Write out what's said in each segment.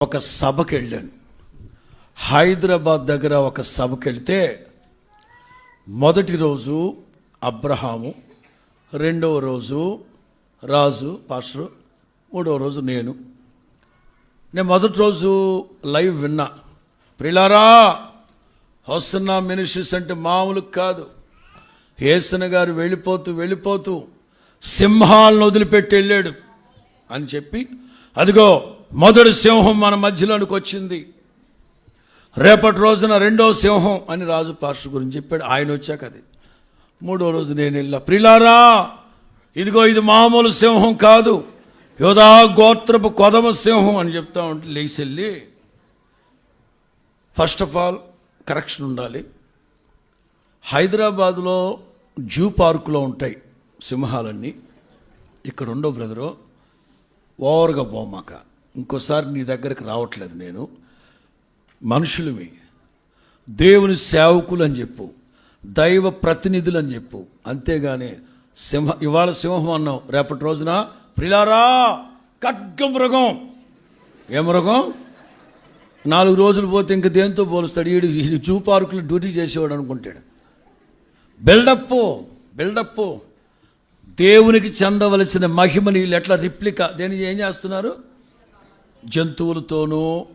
ఒక సభకి వెళ్ళాను హైదరాబాద్ దగ్గర ఒక సభకి వెళితే మొదటి రోజు అబ్రహాము రెండవ రోజు రాజు పాస్టర్ మూడవ రోజు నేను. నేను మొదటి రోజు లైవ్ విన్నా. ప్రిలారా హోసన్నా మినిస్ట్రీస్ అంటే మామూలు కాదు. హేసన గారు వెళ్ళిపోతూ వెళ్ళిపోతూ సింహాలను వదిలిపెట్టి వెళ్ళాడు అని చెప్పి అదిగో మొదటి సింహం మన మధ్యలోనికి వచ్చింది. రేపటి రోజున రెండో సింహం అని రాజు పాస్టర్ గురించి చెప్పాడు. ఆయన వచ్చాక అది. మూడో రోజు నేను వెళ్ళా. ప్రిలారా ఇదిగో ఇది మామూలు సింహం కాదు. యోధా గోత్రపు కొదమ సింహం అని చెప్తా ఉంటే లేచి వెళ్ళి ఫస్ట్ ఆఫ్ ఆల్ కరెక్షన్ ఉండాలి. హైదరాబాద్లో జూ పార్కులో ఉంటాయి సింహాలన్నీ. ఇక్కడ ఉండవు బ్రదరు. ఓవర్గా పోమాక. ఇంకోసారి నీ దగ్గరికి రావట్లేదు నేను. మనుషులవి దేవుని సేవకులు అని చెప్పు దైవ ప్రతినిధులు అని చెప్పు. అంతేగాని సింహ ఇవాళ సింహం అన్నాం రేపటి రోజున ప్రిలారా ఖడ్గ మృగం. ఏ మృగం? నాలుగు రోజులు పోతే ఇంక దేంతో పోలుస్తాడు? ఈడు ఈ జూ డ్యూటీ చేసేవాడు అనుకుంటాడు. Buildup buildup. దేవునికి చెందవలసిన మహిమని వీళ్ళు ఎట్లా రిప్లికా దేనికి ఏం చేస్తున్నారు? జంతువులతోనూ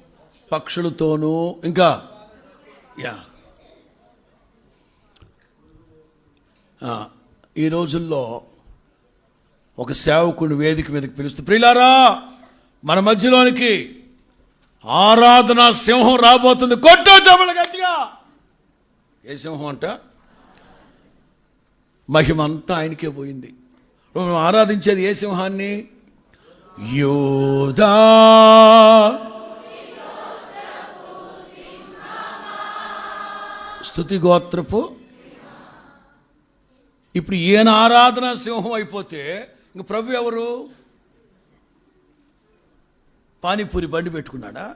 పక్షులతోనూ ఇంకా యా. ఈ రోజుల్లో ఒక సేవకుని వేదిక మీదకి పిలుస్తూ ప్రియులారా మన మధ్యలోనికి ఆరాధన సింహం రాబోతుంది. కొట్టో చెమల గట్టిగా. ఏ సింహం అంట? మహిమ అంతా ఆయనకే పోయింది. ఆరాధించేది ఏ సింహాన్ని? యూదా. స్థుతి గోత్రపు. ఇప్పుడు ఈయన ఆరాధన సింహం అయిపోతే ఇంక ప్రభు ఎవరు? పానీపూరి బండి పెట్టుకున్నాడా?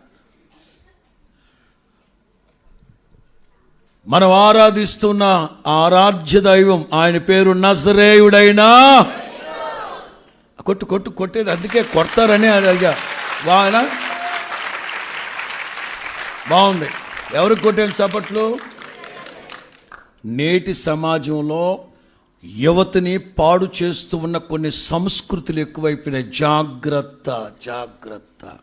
మనం ఆరాధిస్తున్న ఆరాధ్య దైవం ఆయన పేరు నజరేయుడైనా. కొట్టు కొట్టు కొట్టేది అందుకే కొడతారని అడిగా. బాగా బాగుంది. ఎవరికి కొట్టాను చప్పట్లు? నేటి సమాజంలో యువతని పాడు చేస్తూ ఉన్న కొన్ని సంస్కృతులు ఎక్కువైపోయినాయి. జాగ్రత్త జాగ్రత్త.